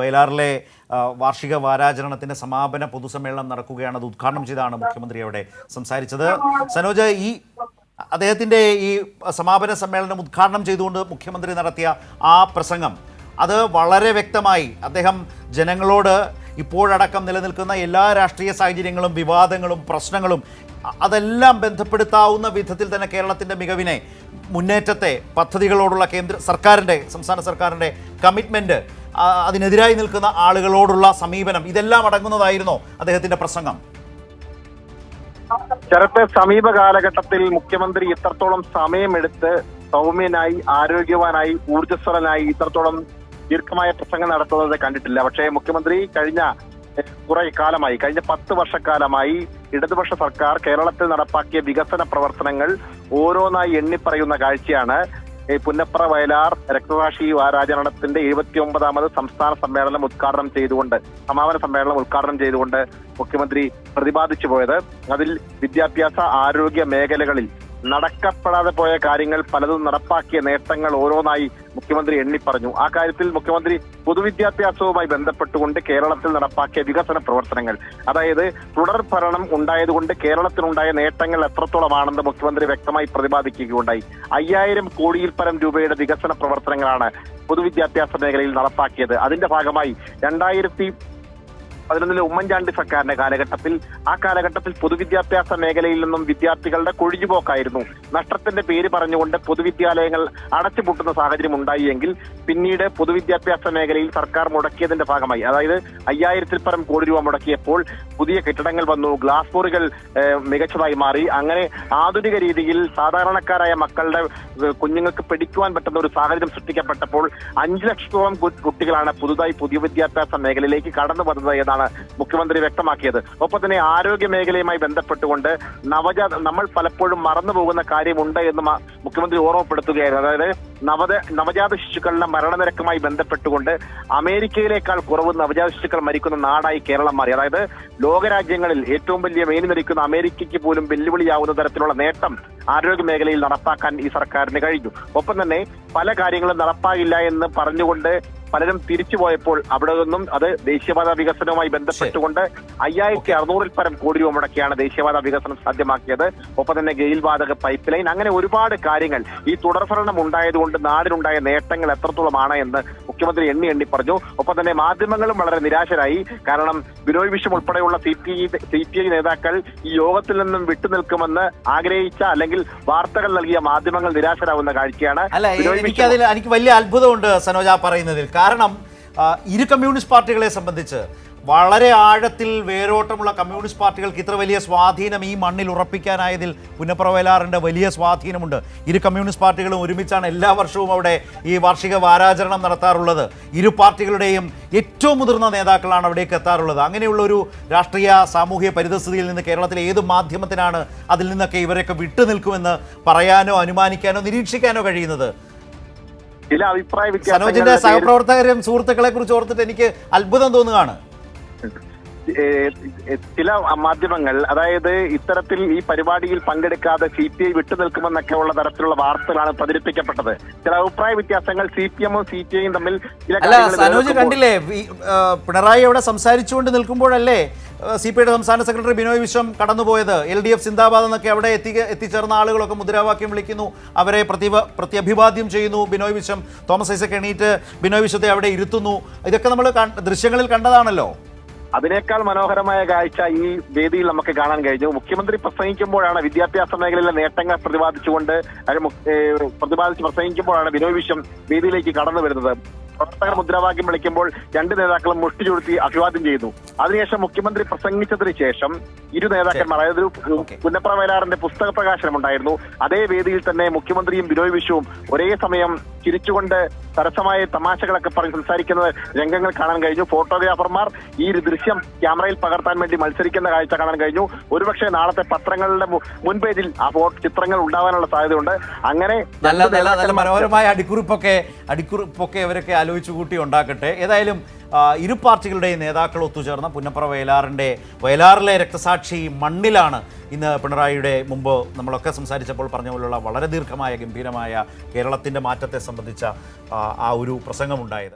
വയലാറിലെ വാർഷിക വാരാചരണത്തിന്റെ സമാപന പൊതുസമ്മേളനം നടക്കുകയാണ്. അത് ഉദ്ഘാടനം ചെയ്താണ് മുഖ്യമന്ത്രി അവിടെ സംസാരിച്ചത്. സനോജ് ഈ അദ്ദേഹത്തിന്റെ ഈ സമാപന സമ്മേളനം ഉദ്ഘാടനം ചെയ്തുകൊണ്ട് മുഖ്യമന്ത്രി നടത്തിയ ആ പ്രസംഗം അത് വളരെ വ്യക്തമായി അദ്ദേഹം ജനങ്ങളോട് ഇപ്പോഴടക്കം നിലനിൽക്കുന്ന എല്ലാ രാഷ്ട്രീയ സാഹചര്യങ്ങളും വിവാദങ്ങളും പ്രശ്നങ്ങളും അതെല്ലാം ബന്ധപ്പെടുത്താവുന്ന വിധത്തിൽ തന്നെ കേരളത്തിന്റെ മികവിനെ മുന്നേറ്റത്തെ പദ്ധതികളോടുള്ള കേന്ദ്ര സർക്കാരിന്റെ സംസ്ഥാന സർക്കാരിന്റെ കമ്മിറ്റ്മെന്റ് അതിനെതിരായി നിൽക്കുന്ന ആളുകളോടുള്ള സമീപനം ഇതെല്ലാം അടങ്ങുന്നതായിരുന്നോ അദ്ദേഹത്തിന്റെ പ്രസംഗം. ശരത്ത് സമീപ കാലഘട്ടത്തിൽ മുഖ്യമന്ത്രി ഇത്രത്തോളം സമയമെടുത്ത് സൗമ്യനായി ആരോഗ്യവാനായി ഊർജസ്വലനായി ഇത്രത്തോളം ദീർഘമായ പ്രസംഗം നടത്തുന്നത് കണ്ടിട്ടില്ല. പക്ഷേ മുഖ്യമന്ത്രി കഴിഞ്ഞ കുറെ കാലമായി കഴിഞ്ഞ പത്ത് വർഷക്കാലമായി ഇടതുപക്ഷ സർക്കാർ കേരളത്തിൽ നടപ്പാക്കിയ വികസന പ്രവർത്തനങ്ങൾ ഓരോന്നായി എണ്ണിപ്പറയുന്ന കാഴ്ചയാണ്. പുന്നപ്ര വയലാർ രക്തസാക്ഷി വാരാചരണത്തിന്റെ എഴുപത്തി ഒമ്പതാമത് സംസ്ഥാന സമ്മേളനം ഉദ്ഘാടനം ചെയ്തുകൊണ്ട് സമാപന സമ്മേളനം ഉദ്ഘാടനം ചെയ്തുകൊണ്ട് മുഖ്യമന്ത്രി പ്രതിപാദിച്ചു പോയത്. അതിൽ വിദ്യാഭ്യാസ ആരോഗ്യ മേഖലകളിൽ നടക്കപ്പെടാതെ പോയ കാര്യങ്ങൾ പലതും നടപ്പാക്കിയ നേട്ടങ്ങൾ ഓരോന്നായി മുഖ്യമന്ത്രി എണ്ണിപ്പറഞ്ഞു. ആ കാര്യത്തിൽ മുഖ്യമന്ത്രി പൊതുവിദ്യാഭ്യാസവുമായി ബന്ധപ്പെട്ടുകൊണ്ട് കേരളത്തിൽ നടപ്പാക്കിയ വികസന പ്രവർത്തനങ്ങൾ അതായത് തുടർ ഭരണം ഉണ്ടായതുകൊണ്ട് കേരളത്തിനുണ്ടായ നേട്ടങ്ങൾ എത്രത്തോളമാണെന്ന് മുഖ്യമന്ത്രി വ്യക്തമായി പ്രതിപാദിക്കുകയുണ്ടായി. അയ്യായിരം കോടിയിൽ പരം രൂപയുടെ വികസന പ്രവർത്തനങ്ങളാണ് പൊതുവിദ്യാഭ്യാസ മേഖലയിൽ നടപ്പാക്കിയത്. അതിന്റെ ഭാഗമായി രണ്ടായിരത്തി പതിനൊന്നിലെ ഉമ്മൻചാണ്ടി സർക്കാരിന്റെ കാലഘട്ടത്തിൽ ആ കാലഘട്ടത്തിൽ പൊതുവിദ്യാഭ്യാസ മേഖലയിൽ നിന്നും വിദ്യാർത്ഥികളുടെ കൊഴിഞ്ഞുപോക്കായിരുന്നു. നഷ്ടത്തിന്റെ പേര് പറഞ്ഞുകൊണ്ട് പൊതുവിദ്യാലയങ്ങൾ അടച്ചുപൂട്ടുന്ന സാഹചര്യം ഉണ്ടായിെങ്കിൽ പിന്നീട് പൊതുവിദ്യാഭ്യാസ മേഖലയിൽ സർക്കാർ മുടക്കിയതിന്റെ ഭാഗമായി. അതായത് അയ്യായിരത്തിൽ പരം കോടി രൂപ മുടക്കിയപ്പോൾ പുതിയ കെട്ടിടങ്ങൾ വന്നു ഗ്ലാസ് ബോറികൾ മികച്ചതായി മാറി. അങ്ങനെ ആധുനിക രീതിയിൽ സാധാരണക്കാരായ മക്കളുടെ കുഞ്ഞുങ്ങൾക്ക് പഠിക്കുവാൻ പറ്റുന്ന ഒരു സാഹചര്യം സൃഷ്ടിക്കപ്പെട്ടപ്പോൾ അഞ്ചു ലക്ഷത്തോളം കുട്ടികളാണ് പുതുതായി പുതിയ വിദ്യാഭ്യാസ മേഖലയിലേക്ക് കടന്നു വന്നത് എന്നാണ് മുഖ്യമന്ത്രി വ്യക്തമാക്കിയത്. ഒപ്പം തന്നെ ആരോഗ്യ മേഖലയുമായി ബന്ധപ്പെട്ടുകൊണ്ട് നവജാത നമ്മൾ പലപ്പോഴും മറന്നുപോകുന്ന കാര്യമുണ്ട് എന്ന് മുഖ്യമന്ത്രി ഓർമ്മപ്പെടുത്തുകയായിരുന്നു. അതായത് നവജ നവജാത ശിശുക്കളുടെ മരണനിരക്കുമായി ബന്ധപ്പെട്ടുകൊണ്ട് അമേരിക്കയിലേക്കാൾ കുറവ് നവജാത ശിശുക്കൾ മരിക്കുന്ന നാടായി കേരളം മാറി. അതായത് ലോകരാജ്യങ്ങളിൽ ഏറ്റവും വലിയ മെയിൻ നിൽക്കുന്ന അമേരിക്കയ്ക്ക് പോലും വെല്ലുവിളിയാവുന്ന തരത്തിലുള്ള നേട്ടം ആരോഗ്യ മേഖലയിൽ നടപ്പാക്കാൻ ഈ സർക്കാരിന് കഴിഞ്ഞു. ഒപ്പം തന്നെ പല കാര്യങ്ങളും നടപ്പാകില്ല എന്ന് പറഞ്ഞുകൊണ്ട് പലരും തിരിച്ചു പോയപ്പോൾ അവിടെ നിന്നും അത് ദേശീയപാത വികസനവുമായി ബന്ധപ്പെട്ടുകൊണ്ട് അയ്യായിരത്തി അറുന്നൂറിൽ പരം കോടി രൂപ മുടക്കിയാണ് ദേശീയപാത വികസനം സാധ്യമാക്കിയത്. ഒപ്പം തന്നെ ഗെയിൽ വാതക പൈപ്പ് ലൈൻ അങ്ങനെ ഒരുപാട് കാര്യങ്ങൾ ഈ തുടർഭരണം ഉണ്ടായതുകൊണ്ട് നാടിനുണ്ടായ നേട്ടങ്ങൾ എത്രത്തോളമാണ് എന്ന് മുഖ്യമന്ത്രി എണ്ണി എണ്ണി പറഞ്ഞു. ഒപ്പം തന്നെ മാധ്യമങ്ങളും വളരെ നിരാശരായി. കാരണം ബിനോയ് വിശ്വം ഉൾപ്പെടെയുള്ള C P C P I നേതാക്കൾ ഈ യോഗത്തിൽ നിന്നും വിട്ടുനിൽക്കുമെന്ന് ആഗ്രഹിച്ച അല്ലെങ്കിൽ വാർത്തകൾ നൽകിയ മാധ്യമങ്ങൾ നിരാശരാകുന്ന കാഴ്ചയാണ് എനിക്ക് വലിയ അത്ഭുതമുണ്ട് സനോജ പറയുന്നതിൽ. കാരണം ഇരു കമ്മ്യൂണിസ്റ്റ് പാർട്ടികളെ സംബന്ധിച്ച് വളരെ ആഴത്തിൽ വേരോട്ടമുള്ള കമ്മ്യൂണിസ്റ്റ് പാർട്ടികൾക്ക് ഇത്ര വലിയ സ്വാധീനം ഈ മണ്ണിൽ ഉറപ്പിക്കാനായതിൽ പുനപ്രവേലാറിന്റെ വലിയ സ്വാധീനമുണ്ട്. ഇരു കമ്മ്യൂണിസ്റ്റ് പാർട്ടികളും ഒരുമിച്ചാണ് എല്ലാ വർഷവും അവിടെ ഈ വാർഷിക വാരാചരണം നടത്താറുള്ളത്. ഇരു പാർട്ടികളുടെയും ഏറ്റവും മുതിർന്ന നേതാക്കളാണ് അവിടേക്ക് എത്താറുള്ളത്. അങ്ങനെയുള്ള ഒരു രാഷ്ട്രീയ സാമൂഹിക പരിതസ്ഥിതിയിൽ നിന്ന് കേരളത്തിലെ ഏത് മാധ്യമത്തിനാണ് അതിൽ നിന്നൊക്കെ ഇവരൊക്കെ വിട്ടുനിൽക്കുമെന്ന് പറയാനോ അനുമാനിക്കാനോ നിരീക്ഷിക്കാനോ കഴിയുന്നത്? ചില അഭിപ്രായ സനോജിന്റെ സഹപ്രവർത്തകരും സുഹൃത്തുക്കളെ കുറിച്ച് ഓർത്തിട്ട് എനിക്ക് അത്ഭുതം തോന്നുകയാണ്. ചില മാധ്യമങ്ങൾ അതായത് ഇത്തരത്തിൽ ഈ പരിപാടിയിൽ പങ്കെടുക്കാതെ സി പി ഐ വിട്ടുനിൽക്കുമെന്നൊക്കെ ഉള്ള തരത്തിലുള്ള വാർത്തകളാണ് പ്രചരിപ്പിക്കപ്പെട്ടത്. ചില അഭിപ്രായ വ്യത്യാസങ്ങൾ സി പി എമ്മും സി പി ഐയും തമ്മിൽ അല്ല സനോജ് കണ്ടില്ലേ പിണറായി അവിടെ സംസാരിച്ചുകൊണ്ട് നിൽക്കുമ്പോഴല്ലേ സി പി ഐയുടെ സംസ്ഥാന സെക്രട്ടറി ബിനോയ് വിശ്വം കടന്നുപോയത്? എൽ ഡി എഫ് സിന്ദാബാദ് എന്നൊക്കെ അവിടെ എത്തി എത്തിച്ചേർന്ന ആളുകളൊക്കെ മുദ്രാവാക്യം വിളിക്കുന്നു അവരെ പ്രതിവ പ്രത്യഭിവാദ്യം ചെയ്യുന്നു ബിനോയ് വിശ്വം. തോമസ് ഐസക് എണീറ്റ് ബിനോയ് വിശ്വത്തെ അവിടെ ഇരുത്തുന്നു. ഇതൊക്കെ നമ്മൾ ദൃശ്യങ്ങളിൽ കണ്ടതാണല്ലോ. അതിനേക്കാൾ മനോഹരമായ കാഴ്ച ഈ വേദിയിൽ നമുക്ക് കാണാൻ കഴിഞ്ഞു. മുഖ്യമന്ത്രി പ്രസംഗിക്കുമ്പോഴാണ് വിദ്യാഭ്യാസ മേഖലയിലെ നേട്ടങ്ങൾ പ്രതിപാദിച്ചുകൊണ്ട് പ്രതിപാദിച്ച് പ്രസംഗിക്കുമ്പോഴാണ് ബിനോയ് വിശ്വം വേദിയിലേക്ക് കടന്നു വരുന്നത്. പ്രവർത്തകർ മുദ്രാവാക്യം വിളിക്കുമ്പോൾ രണ്ട് നേതാക്കളും മുഷ്ടി ചുരുത്തി അഭിവാദ്യം ചെയ്യുന്നു. അതിനുശേഷം മുഖ്യമന്ത്രി പ്രസംഗിച്ചതിന് ശേഷം ഇരു നേതാക്കന്മാർ അതായത് ഒരു. പുന്നപ്ര വയലാറിന്റെ പുസ്തക പ്രകാശനം ഉണ്ടായിരുന്നു അതേ വേദിയിൽ തന്നെ മുഖ്യമന്ത്രിയും ബിനോയ് വിശ്വവും ഒരേ സമയം ചിരിച്ചുകൊണ്ട് സരസമായ തമാശകളൊക്കെ പറഞ്ഞ് സംസാരിക്കുന്ന രംഗങ്ങൾ കാണാൻ കഴിഞ്ഞു. ഫോട്ടോഗ്രാഫർമാർ ഈ ഒരു ദൃശ്യം ക്യാമറയിൽ പകർത്താൻ വേണ്ടി മത്സരിക്കുന്ന കാഴ്ച കാണാൻ കഴിഞ്ഞു. ഒരുപക്ഷെ നാളത്തെ പത്രങ്ങളുടെ മുൻപേജിൽ ആ ഫോട്ടോ ചിത്രങ്ങൾ ഉണ്ടാവാനുള്ള സാധ്യതയുണ്ട്. അങ്ങനെ നല്ല നല്ല നല്ല മനോഹരമായ അടിക്കുറിപ്പൊക്കെ അടിക്കുറിപ്പൊക്കെ അവരൊക്കെ ആലോചിച്ചു കൂട്ടി ഉണ്ടാക്കട്ടെ. ഏതായാലും ഇരു പാർട്ടികളുടെയും നേതാക്കൾ ഒത്തുചേർന്ന പുന്നപ്ര വയലാറിന്റെ വയലാറിലെ രക്തസാക്ഷി മണ്ണിലാണ് ഇന്ന് പിണറായിയുടെ മുമ്പ് നമ്മളൊക്കെ സംസാരിച്ചപ്പോൾ പറഞ്ഞ പോലുള്ള വളരെ ദീർഘമായ ഗംഭീരമായ കേരളത്തിന്റെ മാറ്റത്തെ സംബന്ധിച്ച ആ, ഒരു പ്രസംഗമുണ്ടായത്.